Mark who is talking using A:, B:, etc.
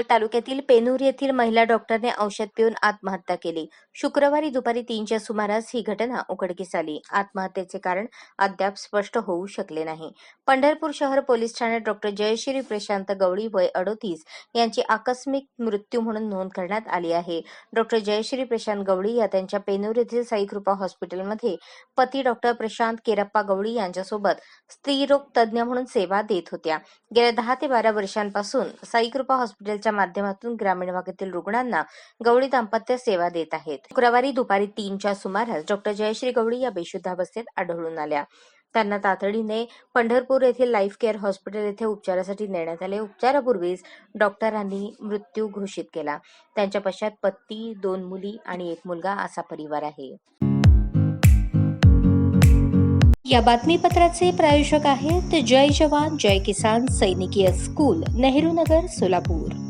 A: मोहोळ तालुक्यातील पेनूर येथील महिला डॉक्टरने औषध पिऊन आत्महत्या केली. शुक्रवारी दुपारी तीनच्या सुमारास ही घटना उघडकीस आली. आत्महत्येचे कारण अद्याप स्पष्ट होऊ शकले नाही. पंढरपूर शहर पोलीस ठाण्यात डॉक्टर जयश्री प्रशांत गवळी वय अडोतीस यांची आकस्मिक मृत्यू म्हणून नोंद करण्यात आली आहे. डॉक्टर जयश्री प्रशांत गवळी या त्यांच्या पेनूर येथील साईकृपा हॉस्पिटलमध्ये पती डॉक्टर प्रशांत केरप्पा गवळी यांच्यासोबत स्त्रीरोग तज्ज्ञ म्हणून सेवा देत होत्या. गेल्या दहा ते बारा वर्षांपासून साईकृपा हॉस्पिटलच्या माध्यमातून ग्रामीण भागातील रुग्णांना गवळी दाम्पत्य सेवा देत आहेत. शुक्रवारी दुपारी तीनच्या सुमारास डॉक्टर जयश्री गवळी या बेशुद्धावस्थेत आढळून आल्या. त्यांना तातडीने पंढरपूर येथील लाईफ केअर हॉस्पिटल येथे उपचारासाठी नेण्यात आले. उपचारापूर्वीच डॉक्टरांनी मृत्यू घोषित केला. त्यांच्या पश्चात पत्ती दोन मुली आणि एक मुलगा असा परिवार आहे. या बातमीपत्राचे प्रायोजक आहेत जय जवान जय किसान सैनिकीय स्कूल नेहरू नगर सोलापूर.